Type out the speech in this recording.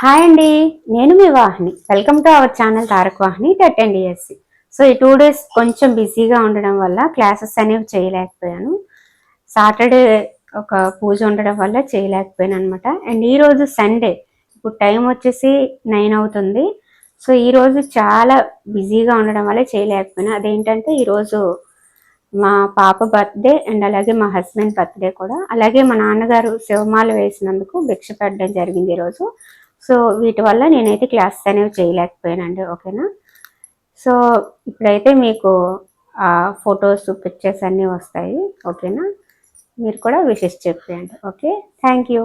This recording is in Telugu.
హాయ్ అండి నేను మీ Vahini. Welcome to our channel Tarak Vahini TET and DSC so ఈ టూ డేస్ కొంచెం బిజీగా ఉండడం వల్ల క్లాసెస్ అనేవి చేయలేకపోయాను. సాటర్డే ఒక పూజ ఉండడం వల్ల చేయలేకపోయాను అనమాట అండ్ ఈ రోజు సండే ఇప్పుడు టైం వచ్చేసి నైన్ అవుతుంది. సో ఈ రోజు చాలా బిజీగా ఉండడం వల్ల చేయలేకపోయాను. అదేంటంటే ఈరోజు మా పాప బర్త్డే అండ్ అలాగే మా హస్బెండ్ బర్త్డే కూడా. అలాగే మా నాన్నగారు శివమాల వేసినందుకు భిక్ష పెట్టడం జరిగింది ఈరోజు సో వీటి వల్ల నేనైతే క్లాసెస్ అనేవి చేయలేకపోయానండి ఓకేనా? సో ఇప్పుడైతే మీకు ఫొటోస్ పిక్చర్స్ అన్నీ వస్తాయి ఓకేనా? మీరు కూడా విషెస్ చెప్పేయండి ఓకే? Thank you.